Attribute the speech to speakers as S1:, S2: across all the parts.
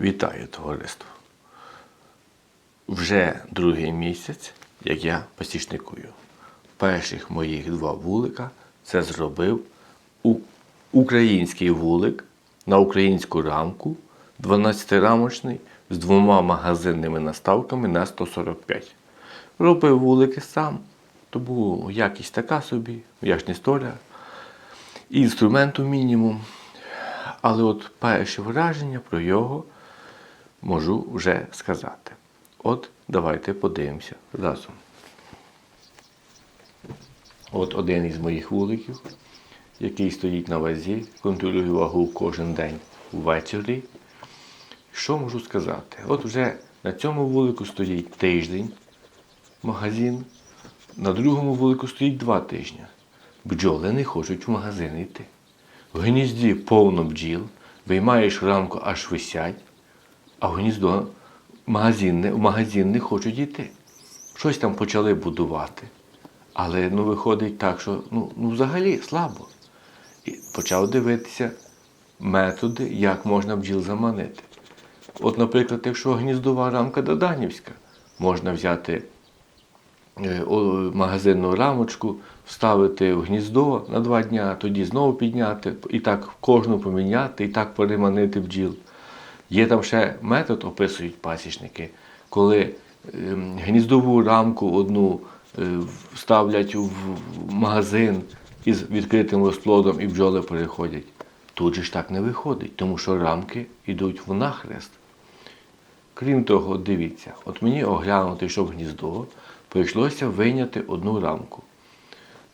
S1: Вітаю товариство. Вже другий місяць, як я посічникую. Перших моїх два вулика це зробив український вулик на українську рамку, 12-рамочний з двома магазинними наставками на 145. Робив вулики сам, тому якість така собі, я ж не столяр. Інструменту мінімум. Але от перші враження про його можу вже сказати. От давайте подивимося разом. От один із моїх вуликів, який стоїть на вазі, контролюю вагу кожен день ввечері. Що можу сказати? От вже на цьому вулику стоїть тиждень магазин, на другому вулику стоїть два тижні. Бджоли не хочуть в магазин йти. В гнізді повно бджіл, виймаєш рамку, аж висять, а в гніздо магазинне, в магазин не хочуть йти. Щось там почали будувати. Але ну, виходить так, що ну, ну взагалі слабо. І почав дивитися методи, як можна бджіл заманити. От, наприклад, якщо гніздова рамка Доданівська, можна взяти е, магазинну рамочку, вставити в гніздо на два дня, тоді знову підняти, і так кожну поміняти, і так переманити бджіл. Є там ще метод, описують пасічники, коли ем, гніздову рамку одну е, вставлять в в магазин із відкритим розплодом і бджоли переходять. Тут же ж так не виходить, тому що рамки йдуть в нахрест. Крім того, дивіться, от мені оглянути, щоб гніздо, прийшлося вийняти одну рамку.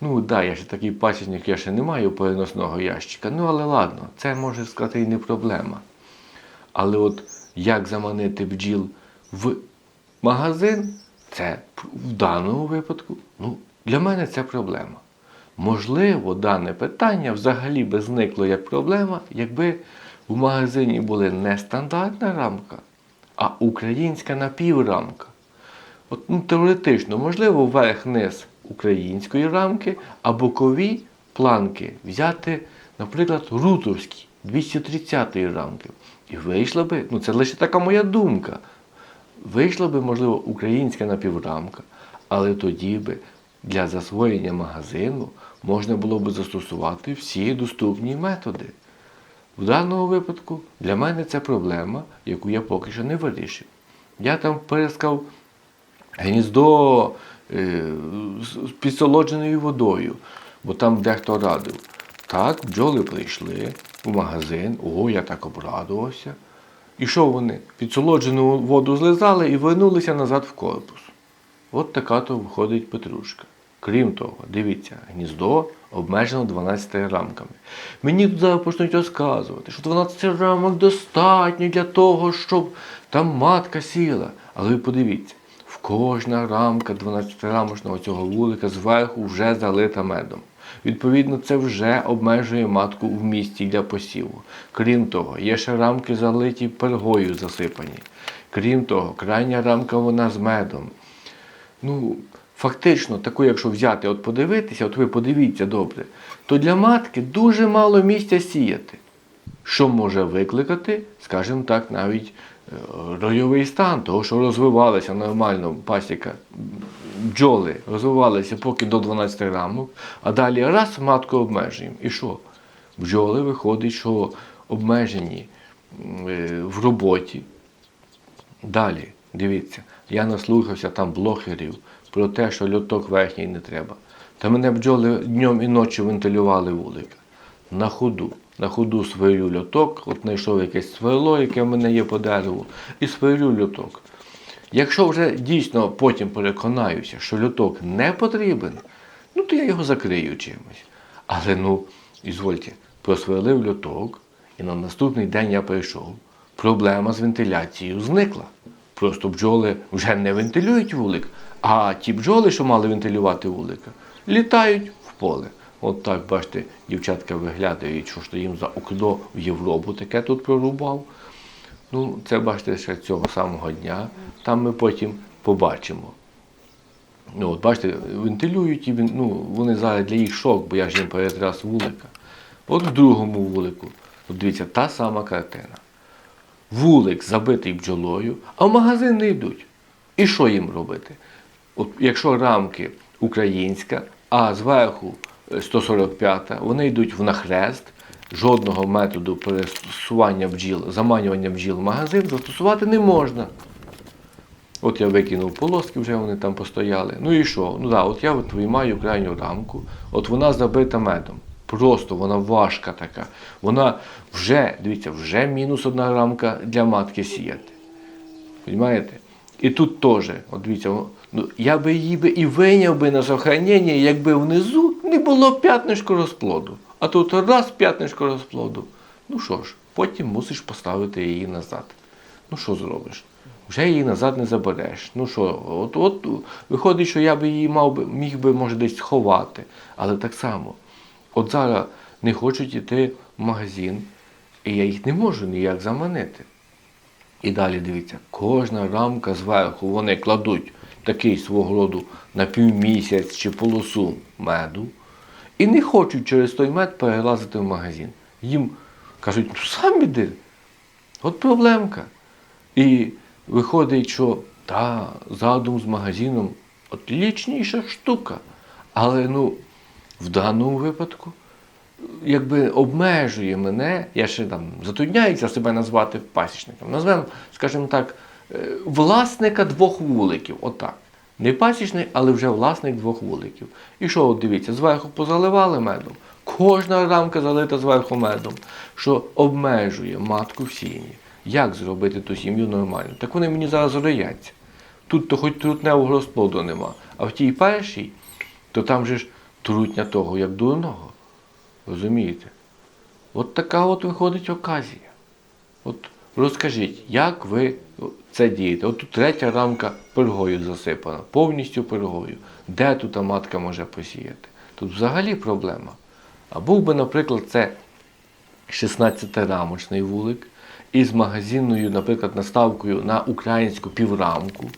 S1: Ну, так, да, я ще такий пасічник, я ще не маю переносного ящика. Ну, але ладно, це може сказати і не проблема. Але от як заманити бджіл в магазин, це в даному випадку, ну, для мене це проблема. Можливо, дане питання взагалі би зникло як проблема, якби в магазині була не стандартна рамка, а українська напіврамка. От, ну, теоретично, можливо, верх-низ української рамки, а бокові планки взяти, наприклад, рутовські 230 рамки. І вийшла би, ну це лише така моя думка. Вийшла би, можливо, українська напіврамка, але тоді би для засвоєння магазину можна було би застосувати всі доступні методи. В даному випадку для мене це проблема, яку я поки що не вирішив. Я там перескав гніздо е, з підсолодженою водою, бо там дехто радив. Так, бджоли прийшли в магазин, ого, я так обрадувався. І що вони? Підсолоджену воду злизали і вернулися назад в корпус. От така то виходить петрушка. Крім того, дивіться, гніздо обмежено 12 рамками. Мені тут зараз почнуть розказувати, що 12 рамок достатньо для того, щоб там матка сіла. Але ви подивіться, в кожна рамка 12-рамочного цього вулика зверху вже залита медом. Відповідно, це вже обмежує матку в місті для посіву. Крім того, є ще рамки залиті пергою засипані. Крім того, крайня рамка вона з медом. Ну, фактично, таку, якщо взяти, от подивитися, от ви подивіться добре, то для матки дуже мало місця сіяти. Що може викликати, скажімо так, навіть е, ройовий стан, того, що розвивалася нормально пасіка бджоли, розвивалися поки до 12 рамок, а далі раз матку обмежуємо. І що? Бджоли виходить, що обмежені е, в роботі, Далі, дивіться, я наслухався там блогерів про те, що льоток верхній не треба. Та мене бджоли днем і ночі вентилювали вулика. На ходу. На ходу свирю льоток, от знайшов якесь сверло, яке в мене є по дереву, і свирю льоток. Якщо вже дійсно потім переконаюся, що льоток не потрібен, ну то я його закрию чимось. Але ну, ізвольте, просверлив льоток, і на наступний день я прийшов. Проблема з вентиляцією зникла. Просто бджоли вже не вентилюють вулик, а ті бджоли, що мали вентилювати вулика, літають в поле. От так, бачите, дівчатка виглядають, що ж то їм за окно в Європу таке тут прорубав. Ну, це бачите ще цього самого дня. Там ми потім побачимо. Ну, от бачите, вентилюють і він- ну, вони зараз для їх шок, бо я ж їм перетряс вулика. От в другому вулику, от дивіться, та сама картина. вулик забитий бджолою, а в магазин не йдуть. І що їм робити? От якщо рамки українська, а зверху е, 145, вони йдуть в нахрест, жодного методу пересування бджіл, заманювання бджіл в магазин застосувати не можна. От я викинув полоски, вже вони там постояли. Ну і що? Ну да, от я от виймаю крайню рамку, от вона забита медом. Просто вона важка така. Вона вже, дивіться, вже мінус одна рамка для матки сіяти. Понимаєте? І тут теж, от дивіться, ну, я би її би і вийняв би на сохранення, якби внизу не було п'ятнишко розплоду. А тут раз п'ятнишко розплоду. Ну що ж, потім мусиш поставити її назад. Ну що зробиш? Вже її назад не забереш. Ну що, от, от виходить, що я би її мав би, міг би, може, десь сховати. Але так само, от зараз не хочуть йти в магазин, і я їх не можу ніяк заманити. І далі дивіться, кожна рамка зверху вони кладуть такий свого роду на півмісяць чи полосу меду і не хочуть через той мед перелазити в магазин. Їм кажуть, ну сам іди. От проблемка. І виходить, що та, задум з магазином отлічніша штука. Але ну, в даному випадку якби обмежує мене, я ще там затрудняюся себе назвати пасічником. Назвемо, скажімо так, е, власника двох вуликів. Отак. Не пасічник, але вже власник двох вуликів. І що, от дивіться, зверху позаливали медом. Кожна рамка залита зверху медом, що обмежує матку в сім'ї. Як зробити ту сім'ю нормально? Так вони мені зараз рояться. Тут то хоч трутневого розплоду нема, а в тій першій, то там же ж трутня того, як дурного. Розумієте? От така от виходить оказія. От розкажіть, як ви це дієте? От тут третя рамка пергою засипана, повністю пергою. Де тут матка може посіяти? Тут взагалі проблема. А був би, наприклад, це 16-рамочний вулик із магазинною, наприклад, наставкою на українську піврамку.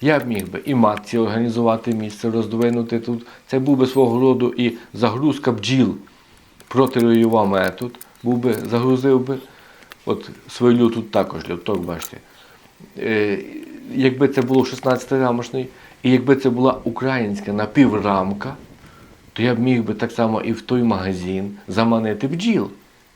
S1: Я б міг би і матці організувати місце, роздвинути тут. Це був би свого роду і загрузка бджіл протироював метод, був би, загрузив би. От свою тут також льоток, бачите. Е, якби це було 16-рамочний, і якби це була українська напіврамка, то я б міг би так само і в той магазин заманити бджіл.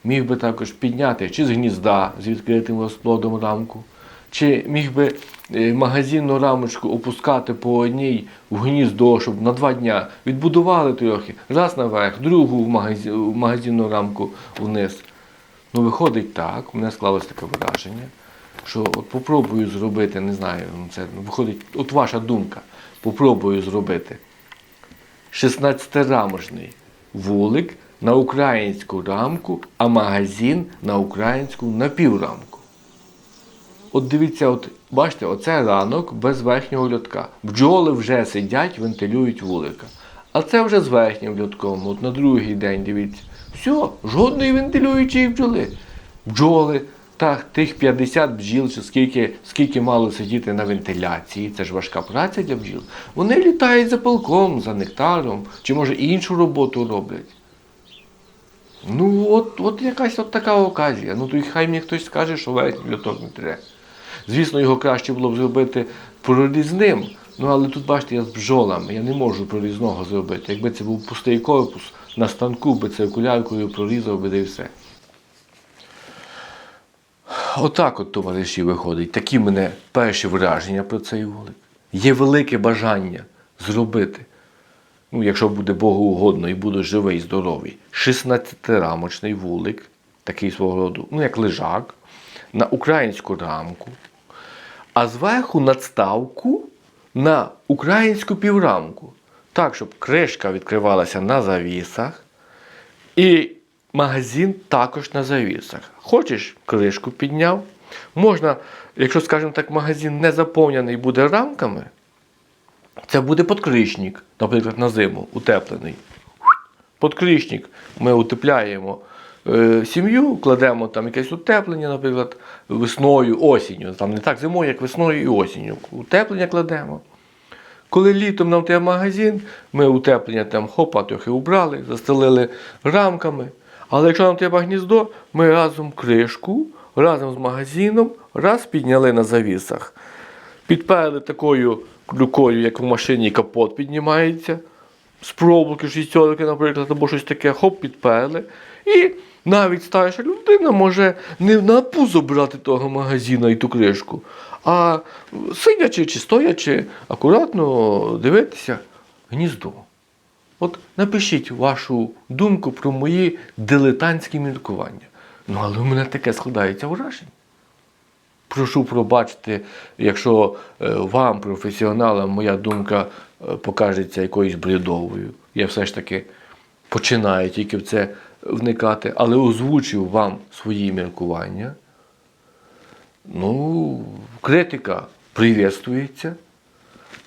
S1: Міг би також підняти чи з гнізда з відкритим розплодом рамку, чи міг би е, магазинну рамочку опускати по одній в гніздо, щоб на два дня відбудували трохи, раз наверх, другу в магазинну рамку вниз. Ну, виходить так, у мене склалось таке враження, що от попробую зробити, не знаю, ну, це виходить, от ваша думка, попробую зробити 16-рамочний вулик на українську рамку, а магазин на українську напіврамку. От дивіться, от бачите, оце ранок без верхнього льотка. Бджоли вже сидять, вентилюють вулика. А це вже з верхнім льотком, от на другий день дивіться. Все, жодної вентилюючої бджоли. Бджоли, так, тих 50 бджіл, чи скільки, скільки мало сидіти на вентиляції, це ж важка праця для бджіл. Вони літають за пилком, за нектаром, чи може іншу роботу роблять. Ну, от, от якась от така оказія. Ну, то й хай мені хтось скаже, що верхній льоток не треба. Звісно, його краще було б зробити прорізним. Ну, але тут, бачите, я з бджолами, я не можу прорізного зробити. Якби це був пустий корпус, на станку би циркуляркою прорізав би де й все. Отак от, товариші, виходить. Такі мене перші враження про цей вулик. Є велике бажання зробити ну, якщо буде Богу угодно і буду живий, здоровий, 16-рамочний вулик, такий свого роду, ну як лежак, на українську рамку, а зверху надставку на українську піврамку. Так, щоб кришка відкривалася на завісах, і магазин також на завісах. Хочеш, кришку підняв. Можна, якщо, скажімо так, магазин не заповнений буде рамками, це буде подкришник, наприклад, на зиму, утеплений. Подкришник ми утепляємо е, сім'ю, кладемо там якесь утеплення, наприклад, весною, осінню. Там не так зимою, як весною і осінню. Утеплення кладемо. Коли літом нам треба магазин, ми утеплення там хопа, трохи убрали, застелили рамками. Але якщо нам треба гніздо, ми разом кришку разом з магазином, раз підняли на завісах, підперли такою рукою, як в машині капот піднімається, з проволоки, шістьорки, наприклад, або щось таке, хоп, підперли. І навіть старша людина може не на пузо брати того магазина і ту кришку, а сидячи чи стоячи, акуратно дивитися гніздо. От напишіть вашу думку про мої дилетантські міркування. Ну, але у мене таке складається враження. Прошу пробачити, якщо е, вам, професіоналам, моя думка е, покажеться якоюсь бредовою. Я все ж таки починаю тільки в це вникати, але озвучив вам свої міркування. Ну, критика привітствується.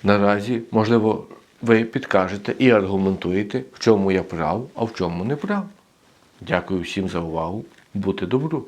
S1: Наразі, можливо, ви підкажете і аргументуєте, в чому я прав, а в чому не прав. Дякую всім за увагу. Бути добру!